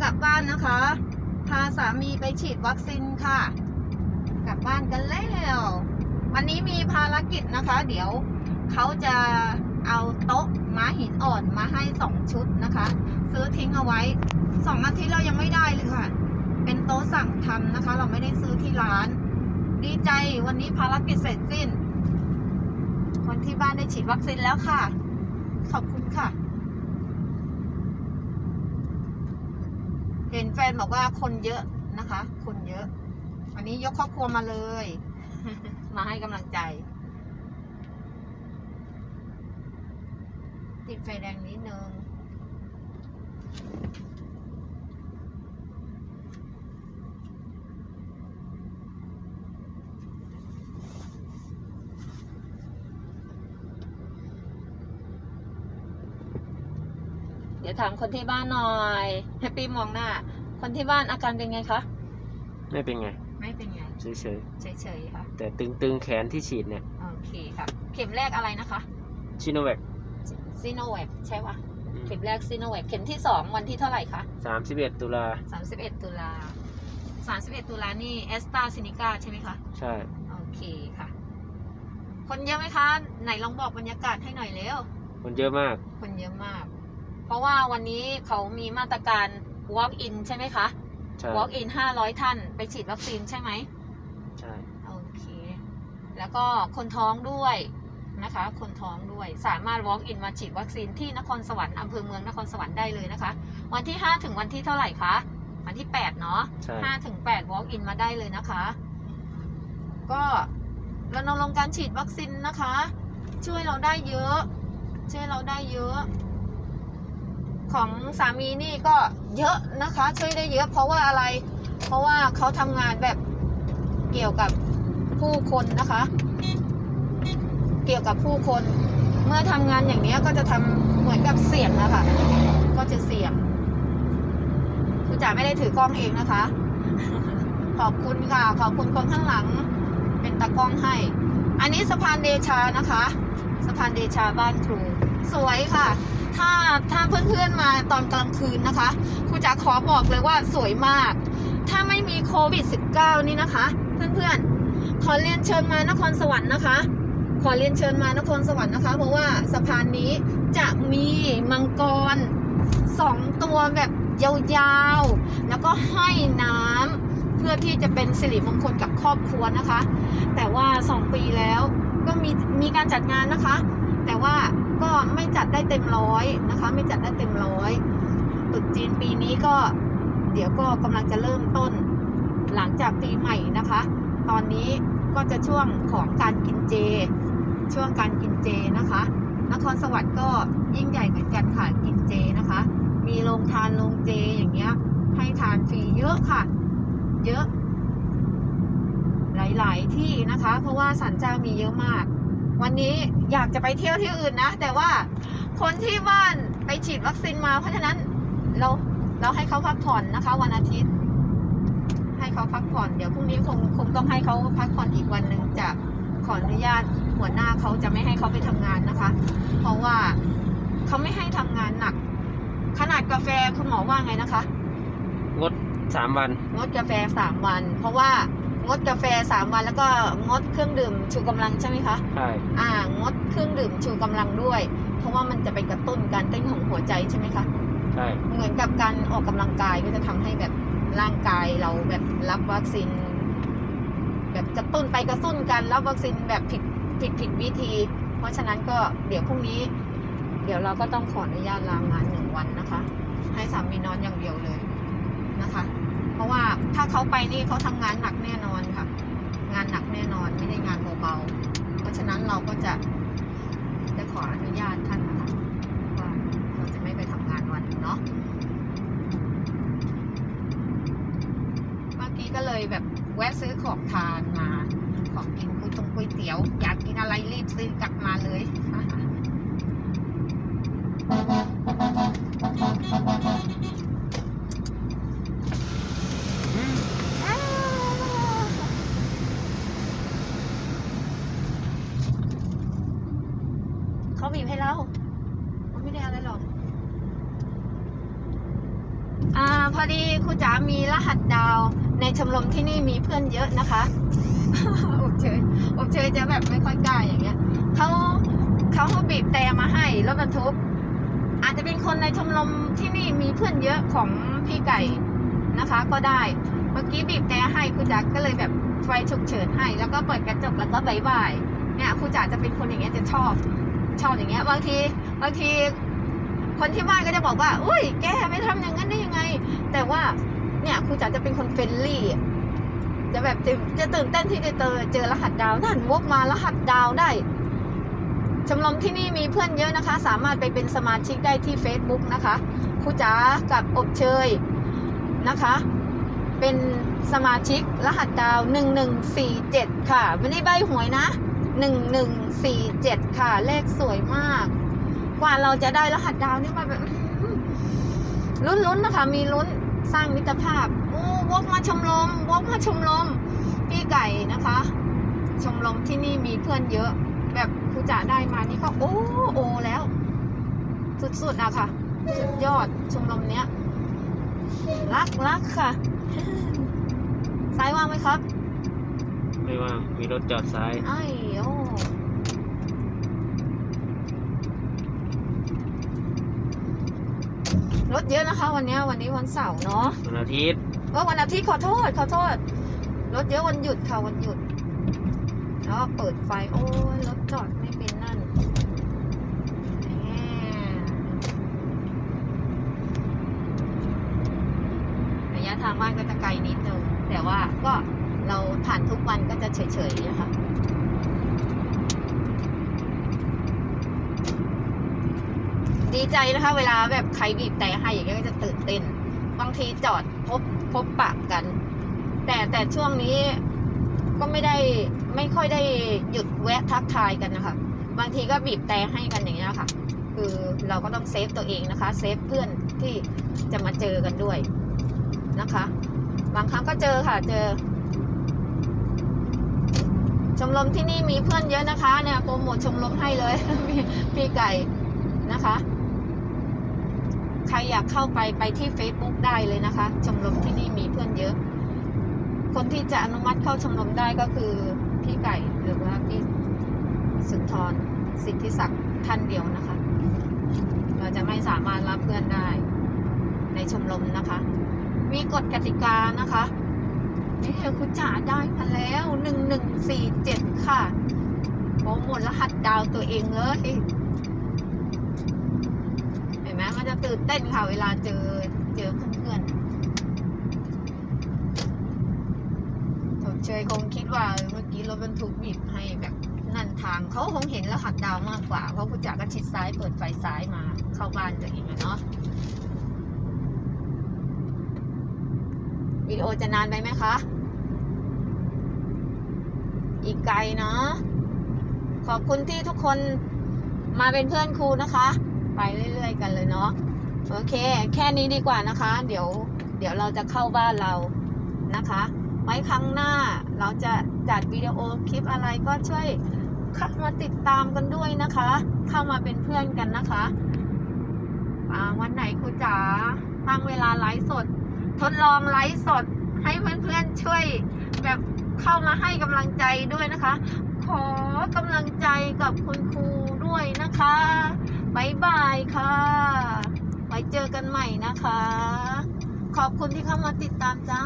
กลับบ้านนะคะ พาสามีไปฉีดวัคซีนค่ะ กลับบ้านกันแล้ววันนี้มีภารกิจนะคะ เดี๋ยวเขาจะเอาโต๊ะม้าหินอ่อนมาให้สองชุดนะคะ ซื้อทิ้งเอาไว้สองอาทิตย์เรายังไม่ได้เลยค่ะ เป็นโต๊ะสั่งทำนะคะ เราไม่ได้ซื้อที่ร้าน ดีใจวันนี้ภารกิจเสร็จสิ้นคนที่บ้านได้ฉีดวัคซีนแล้วค่ะ ขอบคุณค่ะ เห็นแฟนบอกว่าคนเยอะนะคะ คนเยอะ วันนี้ยกครอบครัวมาเลย มาให้กำลังใจ ติดไฟแดงนิดนึง ดี๋ยวถามคนที่บ้านหน่อยแฮปปี้มองหน้า คนที่บ้านอาการเป็นไงคะ ไม่เป็นไง ไม่เป็นไง เฉยเฉยๆค่ะ ๆแต่ตึงๆแขนที่ฉีดเนี่ยโอเคค่ะ เข็มแรกอะไรนะคะชิโนแวคซีโนแวคใช่ปะเข็มแรกซีโนแวคเข็มที่สองวันที่เท่าไหร่คะ สามสิบเอ็ดตุลา31 ตุลา 31 ตุลานี่แอสตราซินิกาใช่ไหมคะ ใช่ โอเคค่ะ คนเยอะไหมคะ ไหนลองบอกบรรยากาศให้หน่อยเร็ว คนเยอะมาก คนเยอะมาก เพราะว่าวันนี้เขามีมาตรการ walk in ใช่ไหมคะ ใช่ walk in 500ท่านไปฉีดวัคซีนใช่ไหมใช่โอเค แล้วก็คนท้องด้วยนะคะ คนท้องด้วยสามารถ walk in มาฉีดวัคซีนที่นครสวรรค์อำเภอเมืองนครสวรรค์ได้เลยนะคะ วันที่5ถึงวันที่เท่าไหร่คะวันที่8เนาะใช่5ถึง8 walk in มาได้เลยนะคะ ก็รณรงค์การฉีดวัคซีนนะคะ ช่วยเราได้เยอะ ช่วยเราได้เยอะ ของสามีนี่ก็เยอะนะคะ ช่วยได้เยอะ เพราะว่าอะไร เพราะว่าเขาทำงานแบบเกี่ยวกับผู้คนนะคะ เกี่ยวกับผู้คน เมื่อทำงานอย่างนี้ก็จะทำเหมือนกับเสี่ยงนะคะ ก็จะเสี่ยงคุณจ๋าไม่ได้ถือกล้องเองนะคะ ขอบคุณค่ะ ขอบคุณคนข้างหลัง เป็นตากล้องให้ อันนี้สะพานเดชานะคะ สะพานเดชาบ้านครู สวยค่ะ ถ้าถ้าเพื่อนๆมาตอนกลางคืนนะคะครูจ๋าขอบอกเลยว่าสวยมาก ถ้าไม่มีโควิด -19 นี่นะคะ เพื่อนๆ ขอเรียนเชิญมานครสวรรค์นะคะ ขอเรียนเชิญมานครสวรรค์นะคะ เพราะว่าสะพานนี้จะมีมังกรสองตัวแบบยาวๆ แล้วก็ให้น้ำเพื่อที่จะเป็นสิริมงคลกับครอบครัวนะคะ แต่ว่าสองปีแล้วก็มีมีการจัดงานนะคะ แต่ว่า ก็ไม่จัดได้เต็มร้อยนะคะ ไม่จัดได้เต็มร้อยตรุษจีนปีนี้ก็เดี๋ยวก็กำลังจะเริ่มต้น หลังจากปีใหม่นะคะ ตอนนี้ก็จะช่วงของการกินเจ ช่วงการกินเจนะคะ นครสวรรค์ก็ยิ่งใหญ่เหมือนกันค่ะกินเจนะคะ มีโรงทานโรงเจอย่างเงี้ย ให้ทานฟรีเยอะค่ะ เยอะ หลาย ๆ ที่นะคะ เพราะว่าสันเจ้ามีเยอะมาก วันนี้อยากจะไปเที่ยวที่อื่นนะ แต่ว่าคนที่บ้านไปฉีดวัคซีนมา เพราะฉะนั้นเราเราให้เขาพักผ่อนนะคะ วันอาทิตย์ ให้เขาพักผ่อนเดี๋ยวพรุ่งนี้คงคงต้องให้เขาพักผ่อนอีกวันหนึ่งจะขออนุญาตหัวหน้าเขาจะไม่ให้เขาไปทำงานนะคะ เพราะว่าเขาไม่ให้ทำงานหนัก ขนาดกาแฟคุณหมอว่าไงนะคะงดสามวันงดกาแฟสามวัน เพราะว่า งดกาแฟสามวันแล้วก็งดเครื่องดื่มชูกำลังใช่ไหมคะใช่อ่างดเครื่องดื่มชูกำลังด้วย เพราะว่ามันจะไปกระตุ้นการเต้นของหัวใจใช่ไหมคะใช่เหมือนกับการออกกำลังกายก็จะทำให้แบบร่างกายเราแบบรับวัคซีนแบบกระตุ้นไปกระตุ้นการรับวัคซีนแบบผิดผิดผิดวิธี เพราะฉะนั้นก็เดี๋ยวพรุ่งนี้ เดี๋ยวเราก็ต้องขออนุญาตลางานหนึ่งวันนะคะ ให้สามีนอนอย่างเดียวเลยนะคะ เพราะว่าถ้าเขาไปนี่เขาทำงานหนักแน่นอนค่ะ งานหนักแน่นอนไม่ได้งานเบาๆเพราะฉะนั้นเราก็จะจะขออนุญาตท่านนะคะว่าเราจะไม่ไปทำงานวันนึ่งเนาะเมื่อกี้ก็เลยแบบแวะซื้อของทานมาของกินก๋วยตงก๋วยเตี๋ยวอยากกินอะไรรีบซื้อกลับมาเลย เขาบีบให้เราไม่ได้อะไรหรอก อ่า พอดีครูจ๋ามีรหัสดาว ในชมรมที่นี่มีเพื่อนเยอะนะคะอบเชยอบเชยจะแบบไม่ค่อยกล้าอย่างเงี้ยเขาเขาเขาบีบแต่มาให้รถบรรทุก อาจจะเป็นคนในชมรมที่นี่มีเพื่อนเยอะของพี่ไก่นะคะ ก็ได้ เมื่อกี้บีบแต่ให้ครูจ๋าก็เลยแบบไฟฉุกเฉินให้ แล้วก็เปิดกระจกแล้วก็บายบายเนี่ยครูจ๋าจะเป็นคนอย่างเงี้ยจะชอบ ชอบอย่างเงี้ยบางทีบางทีคนที่บ้านก็จะบอกว่า อุ้ย แกไม่ทำอย่างนั้นได้ยังไง แต่ว่าเนี่ยครูจ๋าจะเป็นคนเฟรนลี่ จะแบบจะจะตื่นเต้นที่จะเจอเจอรหัสดาวนั่นวกมารหัสดาวได้ ชมรมที่นี่มีเพื่อนเยอะนะคะ สามารถไปเป็นสมาชิกได้ที่ Facebook นะคะครูจ๋ากับอบเชยนะคะ เป็นสมาชิกรหัสดาว 1147 ค่ะ ไม่ได้ใบหวยนะ 1147 ค่ะ เลขสวยมาก กว่าเราจะได้รหัสดาวนี่มาแบบลุ้นๆนนะคะ มีลุ้นสร้างมิตรภาพโอ้วกมาชมรมวกมาชมรมพี่ไก่นะคะ ชมรมที่นี่มีเพื่อนเยอะ แบบครูจ๋าได้มานี่ก็โอ้โอแล้ว สุดๆอะค่ะ สุดยอดชมรมเนี้ย รักรักค่ะ ซ้ายว่างไหมครับ ไม่ว่างมีรถจอดซ้ายไอ้โอ้รถเยอะนะคะ วันเนี้ยวันนี้วันเสาร์เนาะวันอาทิตย์เออวันอาทิตย์ขอโทษขอโทษ รถเยอะวันหยุดค่ะวันหยุดแล้วก็เปิดไฟโอ้ยรถจอดไม่เป็นนั่นแหมระยะทางบ้านก็จะไกลนิดนึงแต่ว่าก็ เราผ่านทุกวันก็จะเฉยๆนะคะดีใจนะคะ เวลาแบบใครบีบแต่ให้อย่างเงี้ยก็จะตื่นเต้น บางทีจอดพบพบปะกัน แต่แต่ช่วงนี้ก็ไม่ได้ไม่ค่อยได้หยุดแวะทักทายกันนะคะ บางทีก็บีบแต่ให้กันอย่างเงี้ยค่ะ คือเราก็ต้องเซฟตัวเองนะคะ เซฟเพื่อนที่จะมาเจอกันด้วยนะคะ บางครั้งก็เจอค่ะ เจอ ชมรมที่นี่มีเพื่อนเยอะนะคะเนี่ยโปรโมทชมรมให้เลยพี่ไก่นะคะ ใครอยากเข้าไปไปที่ Facebook ได้เลยนะคะ ชมรมที่นี่มีเพื่อนเยอะ คนที่จะอนุมัติเข้าชมรมได้ก็คือพี่ไก่หรือว่าพี่สุนทรสิทธิศักดิ์ท่านเดียวนะคะ เราจะไม่สามารถรับเพื่อนได้ในชมรมนะคะ มีกฎกติกานะคะ นี่คุณจ๋าได้มาแล้วหนึ่งหนึ่งสี่เจ็ดค่ะโปรโมทรหัสดาวตัวเองเลยเห็นไหมมันจะตื่นเต้นค่ะเวลาเจอเจอเพื่อนๆผมเชยคงคิดว่าเมื่อกี้รถบรรทุกบีบให้แบบนั่นทางเขาคงเห็นรหัสดาวมากกว่า เพราะคุณจ๋าก็ชิดซ้ายเปิดไฟซ้ายมาเข้าบ้านตัวเองอะเนาะ วิดีโอจะนานไปไหมคะ อีกไกลเนาะ ขอบคุณที่ทุกคนมาเป็นเพื่อนครูนะคะ ไปเรื่อยๆกันเลยเนาะ โอเค แค่นี้ดีกว่านะคะ เดี๋ยว เดี๋ยวเราจะเข้าบ้านเรานะคะ ไว้ครั้งหน้าเราจะจัดวิดีโอคลิปอะไรก็ช่วยเข้ามาติดตามกันด้วยนะคะ เข้ามาเป็นเพื่อนกันนะคะวันไหนครูจ๋าตั้งเวลาไลฟ์สด ทดลองไลฟ์สด ให้เพื่อนๆช่วยแบบเข้ามาให้กำลังใจด้วยนะคะ ขอกำลังใจกับคุณครูด้วยนะคะบายบายค่ะ ไว้เจอกันใหม่นะคะ ขอบคุณที่เข้ามาติดตามจ้า